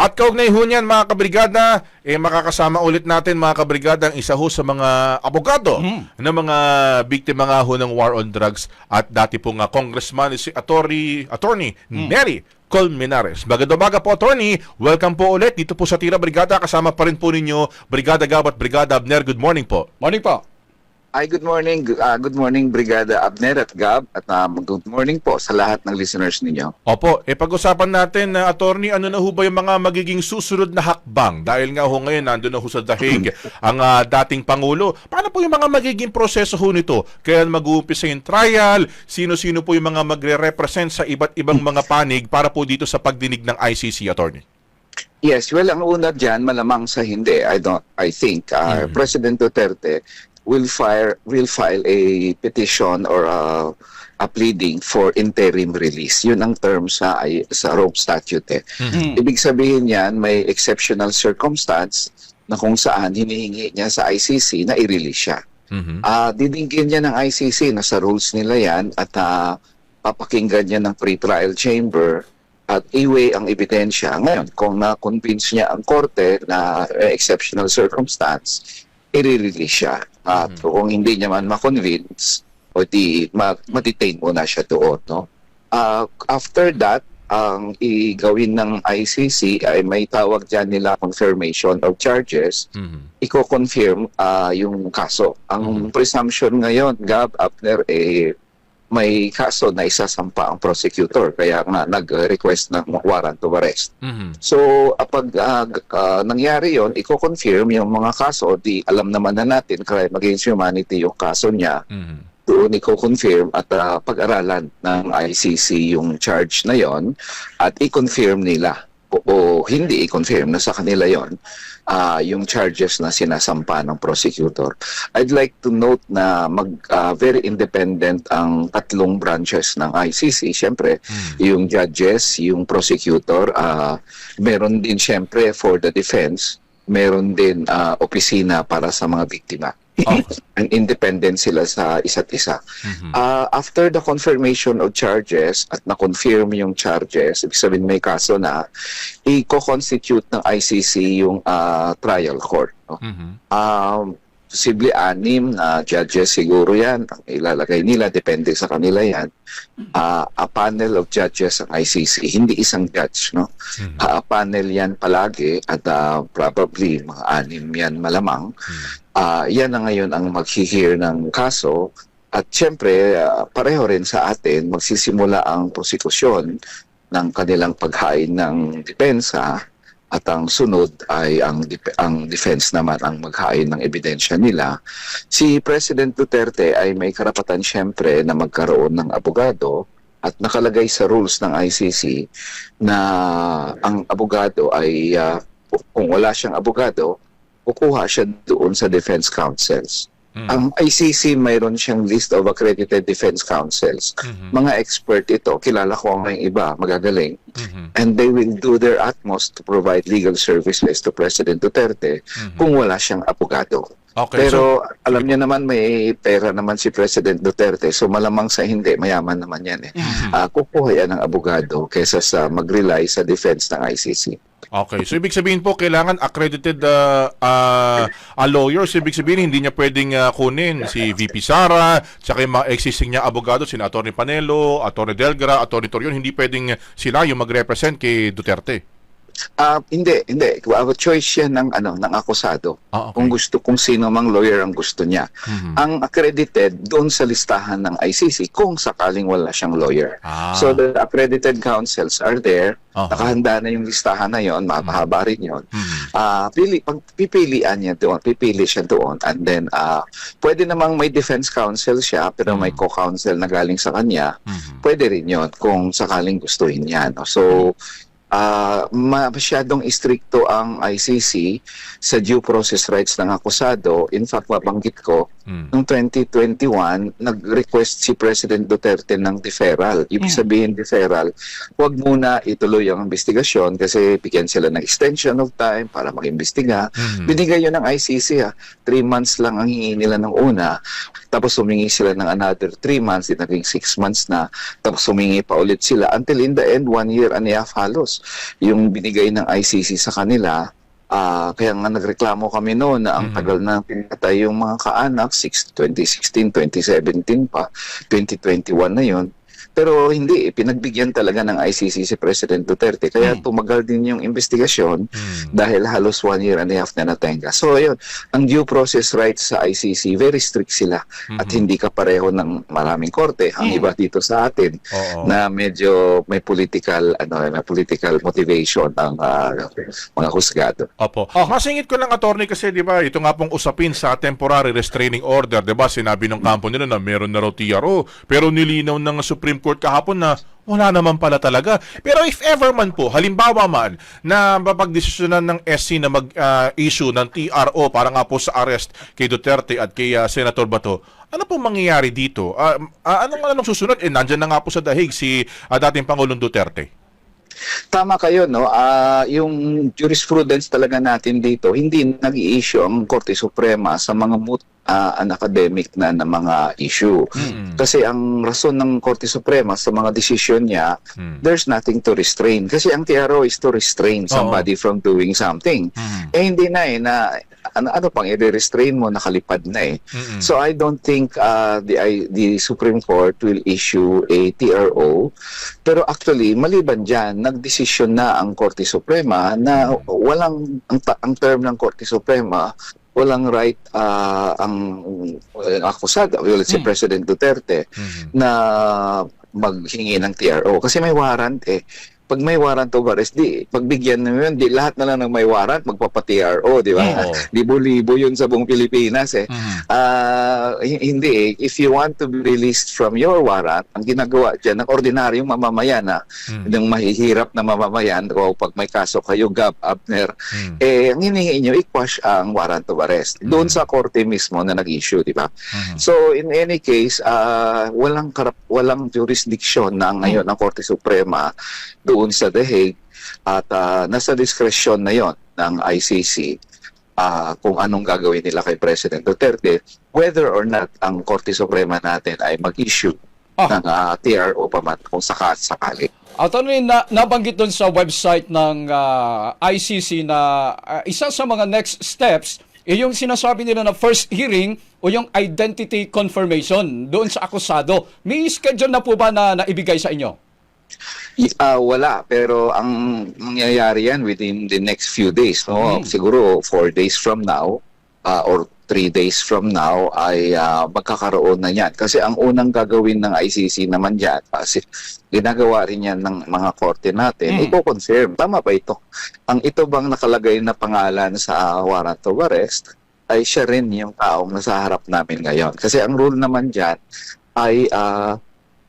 At kaugnay ho niyan mga kabrigada, eh makakasama ulit natin mga kabrigada ang isa ho sa mga abogado ng mga biktima nga ho ng war on drugs at dati po nga congressman si attorney, attorney Nery Colmenares. Magandang umaga po, attorney. Welcome po ulit dito po sa Tira Brigada. Kasama pa rin po ninyo Brigada Gab at Brigada Abner. Good morning po. Morning po. Ay, good morning. Ah, good morning, Brigada Abner at Gab. At ah, good morning po sa lahat ng listeners ninyo. Opo, e pag-usapan natin na attorney, ano na ho ba yung mga magiging susunod na hakbang? Dahil nga ho ngayon, nandun na ho sa dahig ang ah, dating Pangulo. Paano po yung mga magiging proseso ho nito? Kaya mag-uumpisa yung trial? Sino-sino po yung mga magre-represent sa iba't ibang mga panig para po dito sa pagdinig ng ICC, attorney? Yes, well, ang una dyan, malamang sa hindi. I don't, I think ah, Mhm. President Duterte will file, will file a petition or a, a pleading for interim release. Yun ang term sa, ay- sa Rome Statute. Eh. Mm. Ibig sabihin yan, may exceptional circumstance na kung saan hinihingi niya sa ICC na i-release siya. Mhm. Ah, didinggin niya ng ICC na sa rules nila 'yan at ah, papakinggan niya ng pre-trial chamber at iweigh ang ebidensya. Ngayon, kung na-convince niya ang korte na eh, exceptional circumstance, i-release siya. At kung hindi niya man ma-convince, o di ma- ma-detain muna siya doon. No? Ah, after that, ang igawin ng ICC ay may tawag dyan nila confirmation of charges Mhm. i-confirm ah, yung kaso. Ang presumption ngayon, Gab, Abner, eh, may kaso na isasampa ang prosecutor. Kaya nga nag-request ng warrant of arrest. Mhm. So, ah, pag ah, g- ah, nangyari yon i-confirm yung mga kaso, di alam naman na natin, crime against humanity yung kaso niya, Mhm. doon i-confirm at ah, pag-aralan ng ICC yung charge na yon at i-confirm nila o, hindi i-confirm na sa kanila yon ah, yung charges na sinasampa ng prosecutor. I'd like to note na mag ah, very independent ang tatlong branches ng ICC. Siyempre, Mhm. yung judges, yung prosecutor, ah, meron din siyempre for the defense, meron din ah, opisina para sa mga biktima. Okay. And independent sila sa isa't isa. Mhm. Ah, after the confirmation of charges at na-confirm yung charges, ibig sabihin may kaso na, i-constitute ng ICC yung ah, trial court. No? Mhm. Um, posible anim na judges siguro yan. Ang ilalagay nila, depende sa kanila yan. Ah, a panel of judges ang ICC, hindi isang judge. No? Mhm. Ah, a panel yan palagi at ah, probably mga anim yan malamang. Ah, yan na ngayon ang mag-hear ng kaso at syempre ah, pareho rin sa atin magsisimula ang prosekusyon ng kanilang paghain ng depensa at ang sunod ay ang ang defense naman ang maghain ng ebidensya nila. Si President Duterte ay may karapatan syempre na magkaroon ng abogado at nakalagay sa rules ng ICC na ang abogado ay ah, kung wala siyang abogado, kukuha siya doon sa defense counsels. Mhm. Ang ICC mayroon siyang list of accredited defense counsels. Mhm. Mga expert ito, kilala ko ang mga iba, magagaling, Mhm. and they will do their utmost to provide legal services to President Duterte Mhm. kung wala siyang abogado. Okay, so, Pero alam niya naman may pera naman si President Duterte, so malamang sa hindi, mayaman naman yan eh. Mhm. Ah, kukuha yan ng abogado kaysa sa mag-rely sa defense ng ICC. Okay, so ibig sabihin po kailangan accredited uh, uh, a lawyer. So ibig sabihin hindi niya pwedeng uh, kunin si VP Sara, tsaka yung mga existing niya abogado, sina Atty. Panelo, Atty. Delgra, Atty. Torion, hindi pwedeng sila yung mag-represent kay Duterte. Ah, hindi, hindi. Ah, choice yan ng ano, ng akusado. Ah, okay. Kung gusto kung sino mang lawyer ang gusto niya. Mhm. Ang accredited doon sa listahan ng ICC kung sakaling wala siyang lawyer. Ah, So the accredited counsels are there. aha. Nakahanda na yung listahan na yon, mapahaba rin yon. Mhm. Ah, pili pag pipilian niya doon, pipili siya doon and then ah pwede namang may defense counsel siya pero may Mhm. co-counsel na galing sa kanya. Mhm. Pwede rin yon kung sakaling gustuhin niya. No? So ah masyadong istrikto ang ICC sa due process rights ng akusado. In fact, mabanggit ko, Mhm. noong 2021, nag-request si President Duterte ng deferral. Ibig Mm. sabihin deferral, huwag muna ituloy ang investigasyon kasi bigyan sila ng extension of time para mag-imbestiga. Mhm. Binigay yun ng ICC ha. Three months lang ang hingi nila ng una. Tapos humingi sila ng another 3 months, di naging 6 months na. Tapos humingi pa ulit sila. Until in the end, one year and a half halos. Yung binigay ng ICC sa kanila, Ah, kaya nga nagreklamo kami noon na ang Mhm. tagal na pinatay yung mga kaanak, 6, 2016, 2017 pa, 2021 na yon. Pero hindi, eh, pinagbigyan talaga ng ICC si President Duterte. Kaya Hmm. tumagal din yung investigasyon Hmm. dahil halos one year and a half na natenga. So ayun, ang due process rights sa ICC, very strict sila. At Mhm. hindi ka pareho ng maraming korte. Ang iba dito sa atin, Oo. na medyo may political ano may political motivation ang ah, mga husgado. Opo. Oh. Masingit ko lang attorney kasi 'di ba, ito nga pong usapin sa temporary restraining order, 'di ba? Sinabi ng kampo nila na meron na raw TRO, pero nilinaw ng Supreme Court kahapon na wala naman pala talaga. Pero if ever man po, halimbawa man na mapagdesisyonan ng SC na mag-issue ng TRO para nga po sa arrest kay Duterte at kay ah, Senator Bato, ano pong mangyayari dito? Ah, ah, anong anong susunod? Eh nandiyan na nga po sa dahig si ah, dating Pangulong Duterte. Tama kayo no, ah yung jurisprudence talaga natin dito, hindi nag-i-issue ang Korte Suprema sa mga ah, an academic na, na mga issue. Mm. Kasi ang rason ng Korte Suprema sa mga desisyon niya, Mm. there's nothing to restrain. Kasi ang TRO is to restrain somebody from doing something. Mm. Eh hindi na eh, na ano, ano pang i-restrain mo, nakalipad na eh. Mm-mm. So I don't think uh, the I- the Supreme Court will issue a TRO. Pero actually, maliban diyan, nagdesisyon na ang Korte Suprema na walang ang, ang term ng Korte Suprema walang right uh, ang uh, akusado, well, si Hmm. President Duterte Mhm. na maghingi ng TRO kasi may warrant eh. Pag may warrant of arrest, di, pagbigyan na yun, di lahat na lang ng may warrant, magpapa-TRO, di ba? Oo. Libo-libo yun sa buong Pilipinas eh. Mhm. Ah, hi- hindi eh. If you want to be released from your warrant, ang ginagawa dyan ng ordinaryong mamamayan na, Mhm. ng mahihirap na mamamayan, o pag may kaso kayo, Gab, Abner, Mhm. eh, ang hinihingi nyo, i-quash ang warrant of arrest. Doon Mm. sa korte mismo na nag-issue, di ba? Mhm. So, in any case, ah, walang, karap, walang jurisdiction na ngayon ng Korte Suprema doon sa The Hague at ah, nasa diskresyon na yon ng ICC ah, kung anong gagawin nila kay President Duterte, whether or not ang Korte Suprema natin ay mag-issue Ah. ng ah, TRO pa man kung saka sakali. Attorney, na, nabanggit doon sa website ng ah, ICC na ah, isa sa mga next steps eh yung sinasabi nila na first hearing o yung identity confirmation doon sa akusado. May schedule na po ba na naibigay sa inyo? Ah, wala, pero ang mangyayari yan within the next few days. No? Mm. Siguro four days from now ah, or three days from now ay ah, magkakaroon na yan. Kasi ang unang gagawin ng ICC naman yan, kasi ginagawa rin yan ng mga korte natin, Mm. i-confirm. Tama ba ito? Ang ito bang nakalagay na pangalan sa warrant of arrest ay siya rin yung taong nasa harap namin ngayon. Kasi ang rule naman dyan ay ah,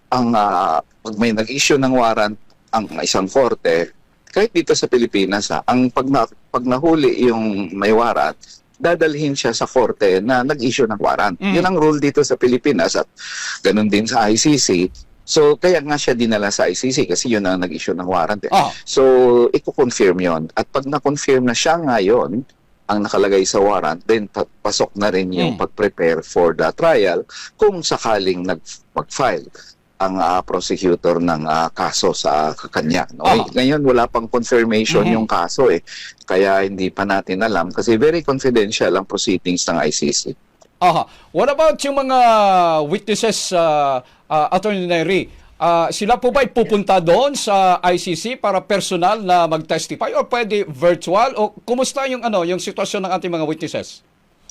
ang ah, pag may nag-issue ng warrant ang isang korte, kahit dito sa Pilipinas, ha, ang pag, na, pag nahuli yung may warrant, dadalhin siya sa korte na nag-issue ng warrant. Mm. Yun ang rule dito sa Pilipinas at ganun din sa ICC. So, kaya nga siya dinala sa ICC kasi yun ang nag-issue ng warrant. Eh. Ah, So, i-confirm yon At pag na-confirm na siya ngayon, ang nakalagay sa warrant, then pa- pasok na rin yung Hmm. pag-prepare for the trial kung sakaling nag- mag-file ang ah, prosecutor ng ah, kaso sa kanya. No? Eh, Ngayon, wala pang confirmation Mhm. yung kaso eh. Kaya hindi pa natin alam kasi very confidential ang proceedings ng ICC. aha. What about yung mga witnesses, uh, uh, Attorney Neri? Ah, sila po ba pupunta doon sa ICC para personal na mag-testify o pwede virtual o kumusta yung ano yung sitwasyon ng ating mga witnesses?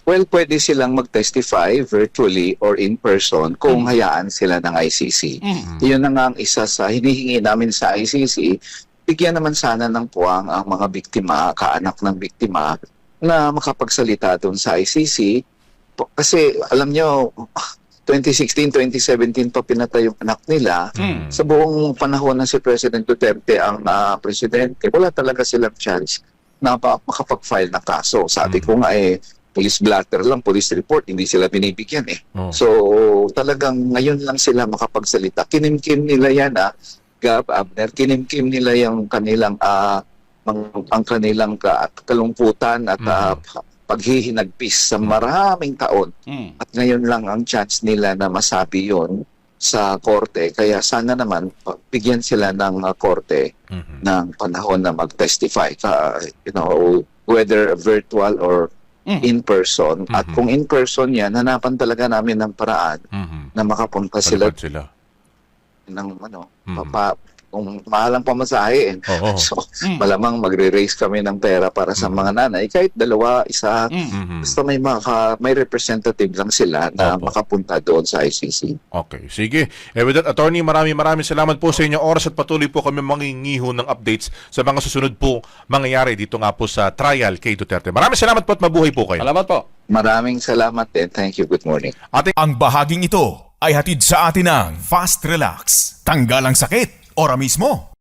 Well, pwede silang mag-testify virtually or in person kung hayaan sila ng ICC. Mm. Yun na nga ang isa sa hinihingi namin sa ICC. Bigyan naman sana ng puwang ang mga biktima, kaanak ng biktima, na makapagsalita doon sa ICC. Kasi alam nyo, 2016, 2017 pa pinatay yung anak nila. Mm. Sa buong panahon na si President Duterte ang ah, presidente, wala talaga silang chance na pa- makapag-file ng kaso. Sabi Mm. ko nga eh, police blatter lang, police report, hindi sila binibigyan eh. Oh. So, talagang ngayon lang sila makapagsalita. Kinimkim nila yan, ah, Gab, Abner, kinimkim nila yung kanilang, ah, ang, ang kanilang ka, kalungkutan at ah, paghihinagpis sa maraming taon. Mm. At ngayon lang ang chance nila na masabi yon sa korte. Kaya sana naman bigyan sila ng uh, korte Mhm. ng panahon na mag-testify. Ka, you know, whether virtual or Mm. in person. At Mhm. kung in person yan, hanapan talaga namin ng paraan Mhm. na makapunta sila Palipad sila. ng ano, Mhm. papa, kung mahal ang pamasahe. eh. Oo. So, Mm. malamang magre-raise kami ng pera para sa Mhm. mga nanay. Kahit dalawa, isa, Mm. Mhm. basta may, maka, may representative lang sila na Opo. makapunta doon sa ICC. Okay, sige. Eh, with that, attorney, maraming maraming salamat po sa inyong oras at patuloy po kami mangingiho ng updates sa mga susunod po mangyayari dito nga po sa trial kay Duterte. Maraming salamat po at mabuhay po kayo. Salamat po. Maraming salamat din. Thank you. Good morning. Ating Ang bahaging ito ay hatid sa atin ng Fast Relax. Tanggal ang sakit, ora mismo.